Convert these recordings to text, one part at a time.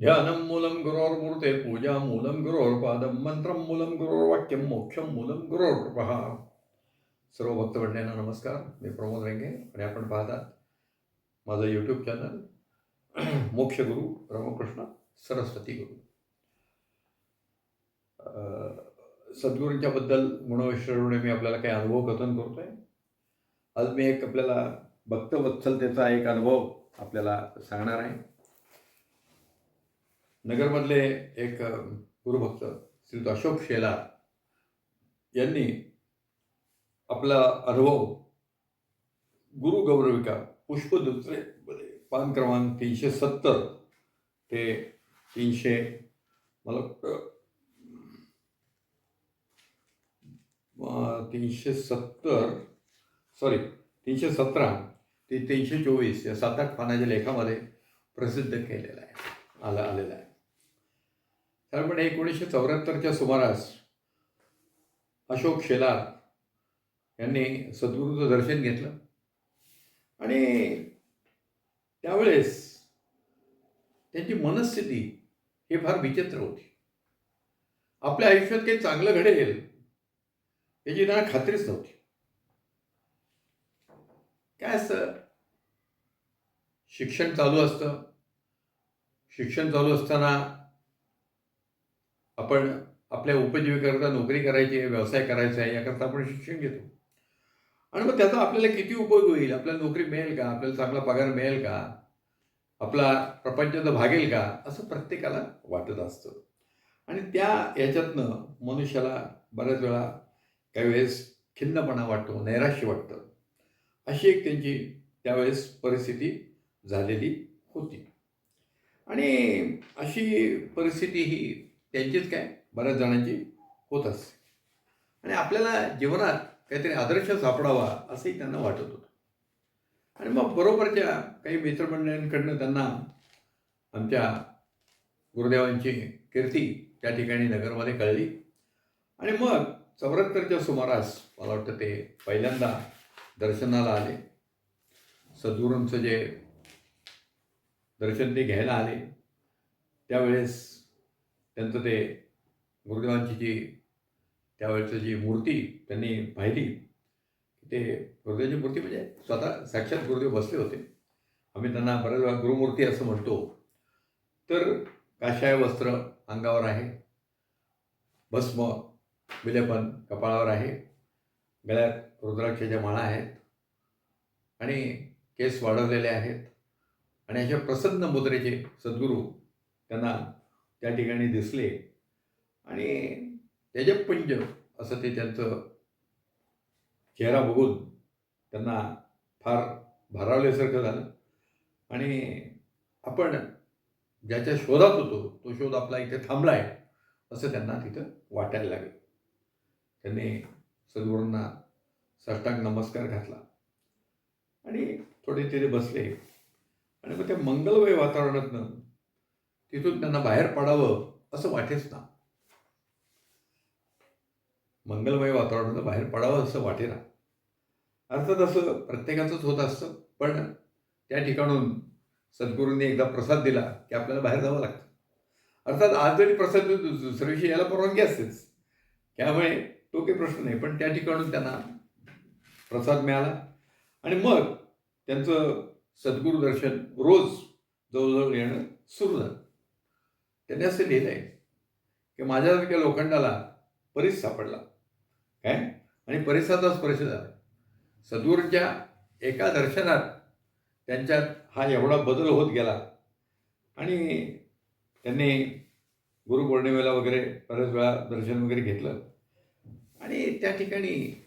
ध्यानं मूलं गुरोर्मूर्ते पूजा मूलं गुरोर्पादं मंत्रं मूलं गुरोर्वाक्यं मोक्षं मूलं गुरोर्पः सर्व भक्तवंड्यांना नमस्कार मी प्रमोद रेंगे आणि आपण पाहतात माझं यूट्यूब चॅनल मोक्षगुरु रामकृष्ण सरस्वती गुरु। अं, सद्गुरूंच्या बद्दल मी आपल्याला काही अनुभव कथन करतोय। आज मी एक आपल्याला भक्तवत्सलतेचा एक अनुभव आपल्याला सांगणार आहे। नगरमधले एक गुरुभक्त श्री अशोक शेलार यांनी आपला अनुभव गुरु गौरविका पुष्पदुत्रे पान क्रमांक तीनशे सत्तर ते तीनशे मला तीनशे सत्तर सॉरी तीनशे सतरा ते तीनशे चोवीस या सात आठ पानाच्या लेखामध्ये प्रसिद्ध केलेला आहे आला आलेला आहे. साधारणपणे एकोणीसशे चौऱ्याहत्तरच्या सुमारास अशोक शेलार यांनी सद्गुरूचं दर्शन घेतलं. आणि त्यावेळेस त्यांची मनस्थिती ही फार विचित्र होती. आपल्या आयुष्यात काही चांगलं घडेल याची त्यांना खात्रीच नव्हती. काय असतं? शिक्षण चालू असतं. शिक्षण चालू असताना आपण आपल्या उपजीविकेकरता नोकरी करायची आहे व्यवसाय करायचा आहे याकरता आपण शिक्षण घेतो. आणि मग त्याचा आपल्याला किती उपयोग होईल? आपल्याला नोकरी मिळेल का? आपल्याला चांगला पगार मिळेल का? आपला प्रपंचाचं भागेल का? असं प्रत्येकाला वाटत असतं. आणि त्या याच्यातनं मनुष्याला बऱ्याच वेळा काही वेळेस खिन्नपणा वाटतो नैराश्य वाटतं. अशी एक त्यांची त्यावेळेस परिस्थिती झालेली होती. आणि अशी परिस्थिती ही त्यांचीच काय? बऱ्याच जणांची होत असते. आणि आपल्याला जीवनात काहीतरी आदर्श सापडावा असंही त्यांना वाटत होतं. आणि मग बरोबरच्या काही मित्रमंडळींकडनं त्यांना आमच्या गुरुदेवांची कीर्ती त्या ठिकाणी नगरमध्ये कळली. आणि मग चौऱ्याहत्तरच्या सुमारास मला वाटतं ते पहिल्यांदा दर्शनाला आले. सद्गुरूंचं जे दर्शन ते घ्यायला आले. त्यावेळेस त्यांचं ते गुरुदेवांची जी त्यावेळेची जी मूर्ती त्यांनी पाहिली ते गुरुदेवाची मूर्ती म्हणजे स्वतः साक्षात गुरुदेव बसले होते. आम्ही त्यांना बऱ्याच वेळा गुरुमूर्ती असं म्हणतो. तर काशाय वस्त्र अंगावर आहे. भस्म विलेपन कपाळावर आहे. गळ्यात रुद्राक्षाच्या माळा आहेत. आणि केस वाढवलेले आहेत. आणि अशा प्रसन्न मुद्रेचे सद्गुरू त्यांना त्या ठिकाणी दिसले. आणि तेजपंज असं ते त्यांचं चेहरा बघून त्यांना फार भारावल्यासारखं झालं. आणि आपण ज्याच्या शोधात होतो तो शोध आपला इथे थांबला आहे असं त्यांना तिथं वाटायला लागलं. त्यांनी सद्गुरूंना साष्टांग नमस्कार घातला. आणि थोडे तिथे बसले. आणि मग त्या मंगलमय वातावरणातनं तिथून त्यांना बाहेर पडावं असं वाटेच ना. मंगलमय वातावरणातून बाहेर पडावं असं वाटेना. अर्थात असं प्रत्येकाचंच होत असतं पण त्या ठिकाणून सद्गुरूंनी एकदा प्रसाद दिला की आपल्याला बाहेर जावं लागतं. अर्थात आज जरी प्रसाद दुसऱ्या दिवशी याला परवानगी असतेच. त्यामुळे तो काही प्रश्न नाही पण त्या ठिकाणून त्यांना प्रसाद मिळाला. आणि मग त्यांचं सद्गुरू दर्शन रोज जवळजवळ येणं सुरू झालं. त्यांनी असं लिहिलं आहे की माझ्यासारख्या लोखंडाला परीस सापडला. काय? आणि परिसाचा स्पर्श झाला. सदूरच्या एका दर्शनात त्यांच्यात हा एवढा बदल होत गेला. आणि त्यांनी गुरुपौर्णिमेला वगैरे बऱ्याच वेळा दर्शन वगैरे घेतलं. आणि त्या ठिकाणी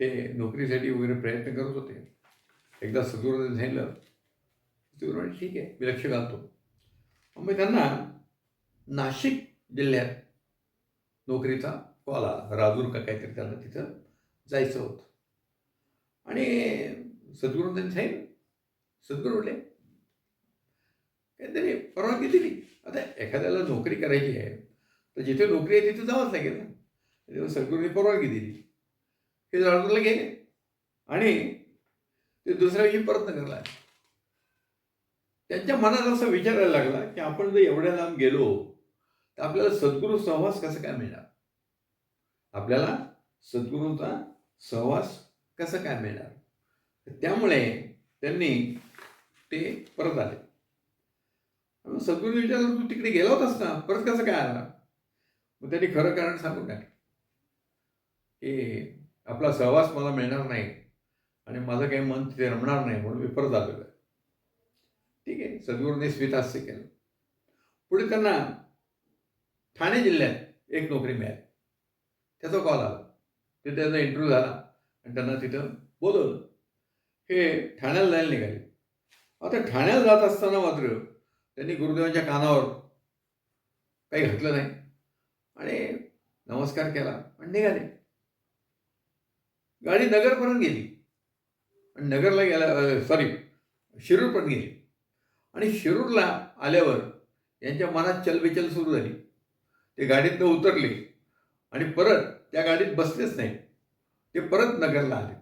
ते नोकरीसाठी वगैरे प्रयत्न करत होते. एकदा सदूर सांगितलं सदूर ठीक आहे मी लक्ष घालतो. मग त्यांना नाशिक जिल्ह्यात नोकरीचा कॉल आला. राजूर का काहीतरी त्यांना तिथं जायचं होतं. आणि सद्गुरू त्यांनी सांगितलं सद्गुरू म्हटले काहीतरी परवानगी दिली. आता एखाद्याला नोकरी करायची आहे तर जिथे नोकरी आहे तिथे जावंच लागेल ना. तेव्हा सद्गुरूंनी परवानगी दिली. हे राजूरला गेले आणि ते दुसऱ्या दिवशी परत नगरला त्यांच्या मनात असा विचारायला लागला की आपण जर एवढ्या लांब गेलो तर आपल्याला सद्गुरू सहवास कसा काय मिळणार? आपल्याला सद्गुरूंचा सहवास कसा काय मिळणार? त्यामुळे त्यांनी ते परत आले. मग सद्गुरू विचारलं तू तिकडे गेला होतास ना परत कसं काय आला? मग त्यांनी खरं कारण सांगून टाकलं की आपला सहवास मला मिळणार नाही आणि माझं काही मन तिथे रमणार नाही म्हणून मी परत आलेलो आहे. ठीक आहे. सद्गुरूने स्मितास्य केलं. पुढे त्यांना ठाणे जिल्ह्यात एक नोकरी मिळाली. त्याचा कॉल आला. तिथे त्यांचा इंटरव्ह्यू झाला आणि त्यांना तिथं बोलवलं. हे ठाण्याला जायला निघाले. आता ठाण्याला जात असताना मात्र त्यांनी गुरुदेवांच्या कानावर काही घातलं नाही. आणि नमस्कार केला आणि निघाले. गाडी नगरपर्यंत गेली. आणि नगरला गेला सॉरी शिरूरपर्यंत गेली. आणि शिरूरला आल्यावर यांच्या मनात चलबिचल सुरू झाली. ते गाडीतनं उतरले आणि परत त्या गाडीत बसलेच नाही ते परत नगरला आले.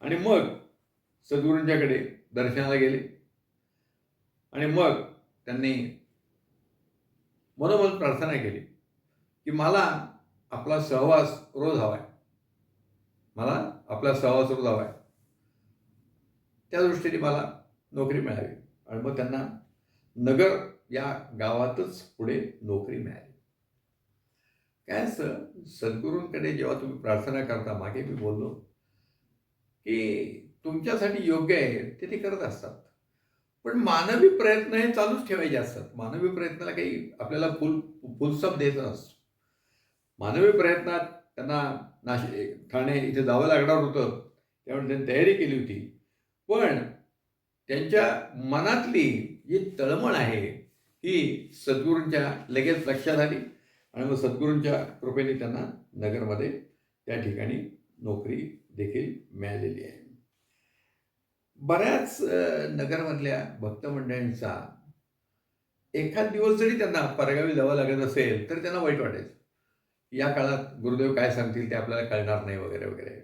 आणि मग सद्गुरूंच्याकडे दर्शनाला गेले. आणि मग त्यांनी मनोमन प्रार्थना केली की मला आपला सहवास रोज हवा आहे मला आपला सहवास रोज हवा आहे त्या दृष्टीने मला नोकरी मिळावी. आणि मग त्यांना नगर या गावातच पुढे नोकरी मिळाली. काय असतं? सद्गुरूंकडे जेव्हा तुम्ही प्रार्थना करता मागे मी बोललो की तुमच्यासाठी योग्य आहे ते ते करत असतात. पण मानवी प्रयत्न हे चालूच ठेवायचे असतात. मानवी प्रयत्नाला काही आपल्याला फुल फुलसप द्यायचा नसतो. मानवी प्रयत्नात त्यांना नाशिक ठाणे इथे जावं लागणार होतं त्यामुळे त्यांनी तयारी केली होती. पण त्यांच्या मनातली जी तळमळ आहे ही सद्गुरूंच्या लगेच लक्षात आली आणि मग सद्गुरूंच्या कृपेने त्यांना नगरमध्ये त्या ठिकाणी नोकरी देखील मिळालेली आहे. बऱ्याच नगरमधल्या भक्तमंडळींचा एखाद दिवस जरी त्यांना परगावी जावं लागत असेल तर त्यांना वाईट वाटायचं. या काळात गुरुदेव काय सांगतील ते आपल्याला कळणार नाही वगैरे वगैरे.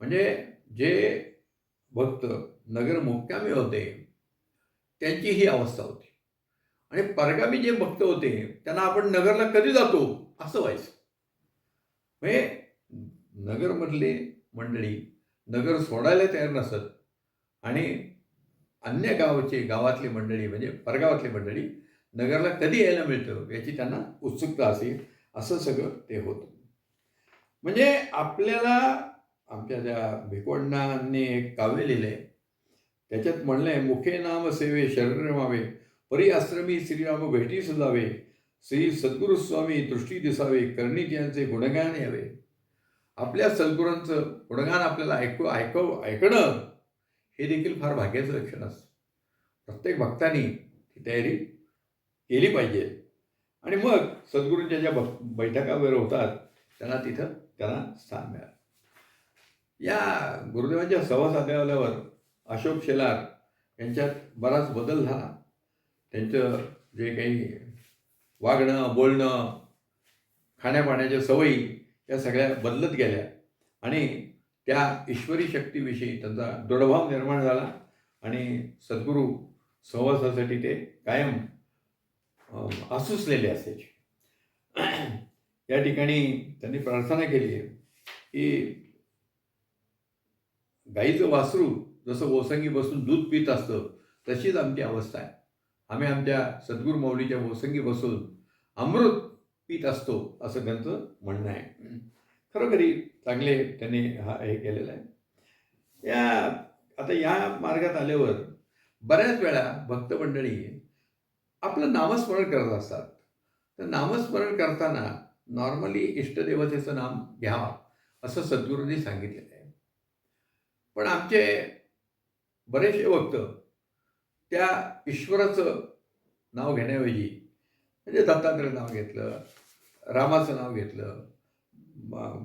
म्हणजे जे भक्त नगर मुक्कामी होते. त्यांची ही अवस्था होती. आणि परगामी जे भक्त होते त्यांना आपण नगरला कधी जातो? असं व्हायचं. म्हणजे नगरमधले मंडळी नगर सोडायला तयार नसत. आणि अन्य गावचे गावातली मंडळी म्हणजे परगावातली मंडळी नगरला कधी यायला मिळतं? याची त्यांना उत्सुकता असेल. असं सगळं ते होतं. म्हणजे आपल्याला आमच्या त्या भिकोंडांनी एक काव्य लिहिले त्याच्यात म्हणलं आहे मुखे नाम सेवे शरण रमावे परी आश्रमी श्रीराम भेटी सजावे श्री सद्गुरुस्वामी दृष्टी दिसावे करणी त्यांचे गुणगान यावे. आपल्या सद्गुरूंचं गुणगान आपल्याला ऐकू ऐकव ऐकणं हे देखील फार भाग्याचं लक्षण असतं. प्रत्येक भक्तानी ती तयारी केली पाहिजे. आणि मग सद्गुरूंच्या ज्या बैठका वगैरे होतात त्यांना तिथं त्यांना स्थान मिळालं. या गुरुदेवांच्या सहवासात आल्यावर अशोक शेलार यांच्यात बराच बदल झाला. त्यांचं जे काही वागणं बोलणं खाण्यापाण्याच्या सवयी या सगळ्या बदलत गेल्या आणि त्या ईश्वरी शक्तीविषयी त्यांचा दृढभाव निर्माण झाला आणि सद्गुरू सहवासासाठी ते कायम आसुसलेले असायचे. या ठिकाणी त्यांनी प्रार्थना केली आहे की गाईचं वासरू जसं ओसंगी बसून दूध पित असतं तशीच आमची अवस्था आहे. आम्ही आमच्या सद्गुरू माऊलीच्या ओसंगी बसून अमृत पित असतो असं त्यांचं म्हणणं आहे. खरोखरी चांगले त्यांनी हा हे केलेलं आहे. या आता या मार्गात आल्यावर बऱ्याच वेळा भक्त मंडळी आपलं नामस्मरण करत असतात. तर नामस्मरण करताना नॉर्मली इष्टदेवतेचं नाम घ्यावा असं सद्गुरूंनी सांगितलेलं आहे. पण आमचे बरेचसे भक्त त्या ईश्वराचं नाव घेण्याऐवजी म्हणजे दत्तात्रय नाव घेतलं रामाचं नाव घेतलं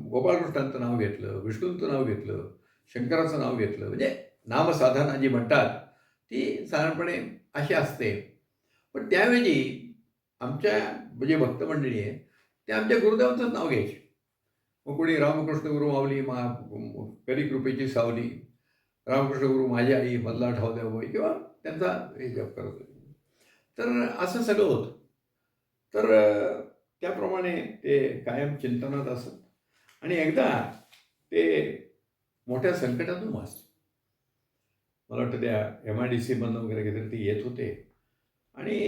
गोपाळकृष्णांचं नाव घेतलं विष्णूंचं नाव घेतलं शंकराचं नाव घेतलं म्हणजे नामसाधना जी म्हणतात ती साधारणपणे अशी असते. पण त्यावेळी आमच्या म्हणजे जे भक्तमंडळी आहे ते आमच्या गुरुदेवांचंच नाव घ्यायचे. मग कोणी रामकृष्ण गुरु माऊली मा करी कृपेची सावली. रामकृष्ण गुरु माझी आई मधला ठाव द्यावं होय किंवा त्यांचा हे जप करत होते. तर असं सगळं होतं. तर त्याप्रमाणे ते कायम चिंतनात असत. आणि एकदा ते मोठ्या संकटातून वाचले. मला वाटतं त्या एम आय डी सीमधनं वगैरे काहीतरी ते येत होते. आणि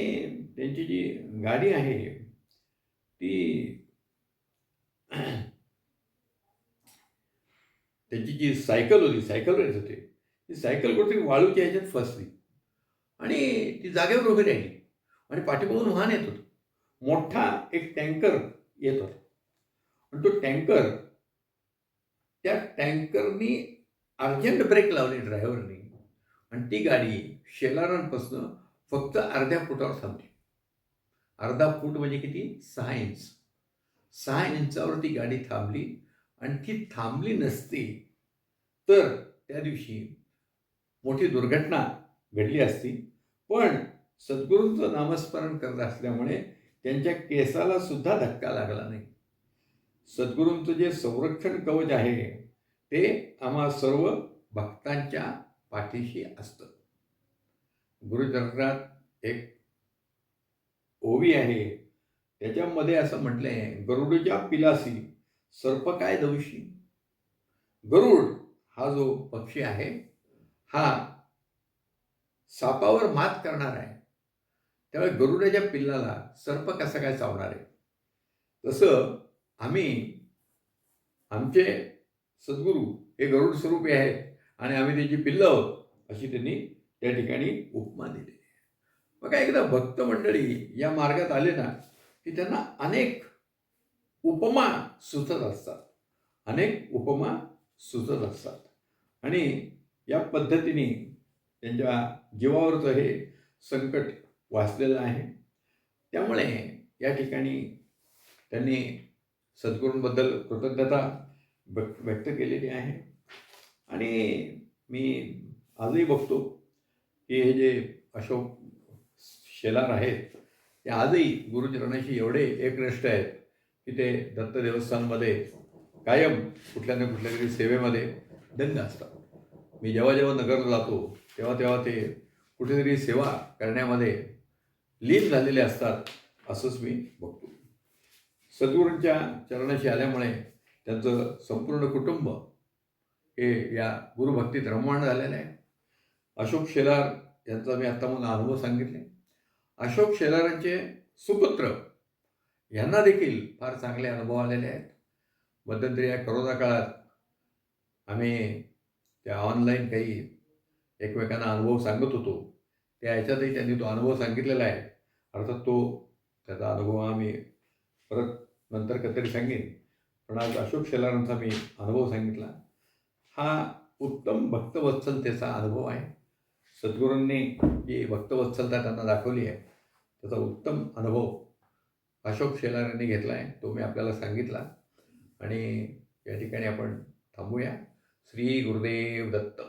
त्यांची जी गाडी आहे ती त्यांची जी सायकल होती सायकल रेस होते ती सायकल कुठेतरी वाळूच्या ह्याच्यात फसली. आणि ती जागेवर उभी राहिली. आणि पाठीमधून वाहन येत होतं. मोठा एक टँकर येत होता. आणि तो टँकर त्या टँकरनी अर्जंट ब्रेक लावले ड्रायव्हरनी आणि ती गाडी शेलारांपासून फक्त अर्ध्या फुटावर थांबली. अर्धा फूट म्हणजे किती? सहा इंच सहा इंचावर ती गाडी थांबली. आणि ती थांबली नसती तर त्या दिवशी मोठी दुर्घटना घडली असती. पण सद्गुरूंचं नामस्मरण करत असल्यामुळे त्यांच्या केसाला सुद्धा धक्का लागला नाही. सद्गुरूंचं जे संरक्षण कवच आहे ते आम्हा सर्व भक्तांच्या पाठीशी असतं. गुरुचरणात एक ओवी आहे त्याच्यामध्ये असं म्हटलंय गरुडच्या पिलासी सर्प काय दंशी गरुड हा जो पक्षी आहे हा सापावर मात करणार आहे. त्यामुळे गरुडाच्या पिल्लाला सर्प कसा काय चावणार आहे? तसं आम्ही आमचे सद्गुरू हे गरुड स्वरूपी आहेत आणि आम्ही त्याची पिल्लं आहोत अशी त्यांनी त्या ठिकाणी उपमा दिली बघा एकदा भक्त मंडळी या मार्गात आले ना की त्यांना अनेक उपमा सुचत असतात. अनेक उपमा सुचत असतात. आणि या पद्धतीने त्यांच्या जीवावरचं हे संकट वाचलेलं आहे. त्यामुळे या ठिकाणी त्यांनी सद्गुरूंबद्दल कृतज्ञता व्यक्त व्यक्त केलेली आहे. आणि मी आजही बघतो की हे जे अशोक शेलार आहेत ते आजही गुरुचरणाशी एवढे एकनिष्ठ आहेत. तिथे दत्त देवस्थानमध्ये कायम कुठल्या ना कुठल्या तरी सेवेमध्ये दंग असतात. मी जेव्हा जेव्हा नगरला जातो तेव्हा तेव्हा ते कुठेतरी सेवा करण्यामध्ये लीन झालेले असतात असंच मी बघतो. सद्गुरूंच्या चरणाशी आल्यामुळे त्यांचं संपूर्ण कुटुंब हे या गुरुभक्तीत रममाण झालेलं आहे. अशोक शेलार यांचा मी आत्ता म्हणून अनुभव सांगितले. अशोक शेलारांचे सुपुत्र यांना देखील फार चांगले अनुभव आलेले आहेत. मध्यंतरी या करोना काळात आम्ही त्या ऑनलाईन काही एकमेकांना अनुभव सांगत होतो. त्या ह्याच्यातही त्यांनी तो अनुभव सांगितलेला आहे. अर्थात तो त्याचा अनुभव आम्ही परत नंतर कधीतरी सांगेन. पण आज अशोक शेलारांचा मी अनुभव सांगितला. हा उत्तम भक्तवत्सलतेचा अनुभव आहे. सद्गुरूंनी जी भक्तवत्सलता त्यांना दाखवली आहे त्याचा उत्तम अनुभव अशोक शेलार यांनी घेतला आहे तो मी आपल्याला सांगितला. आणि या ठिकाणी आपण थांबूया. श्री गुरुदेव दत्त.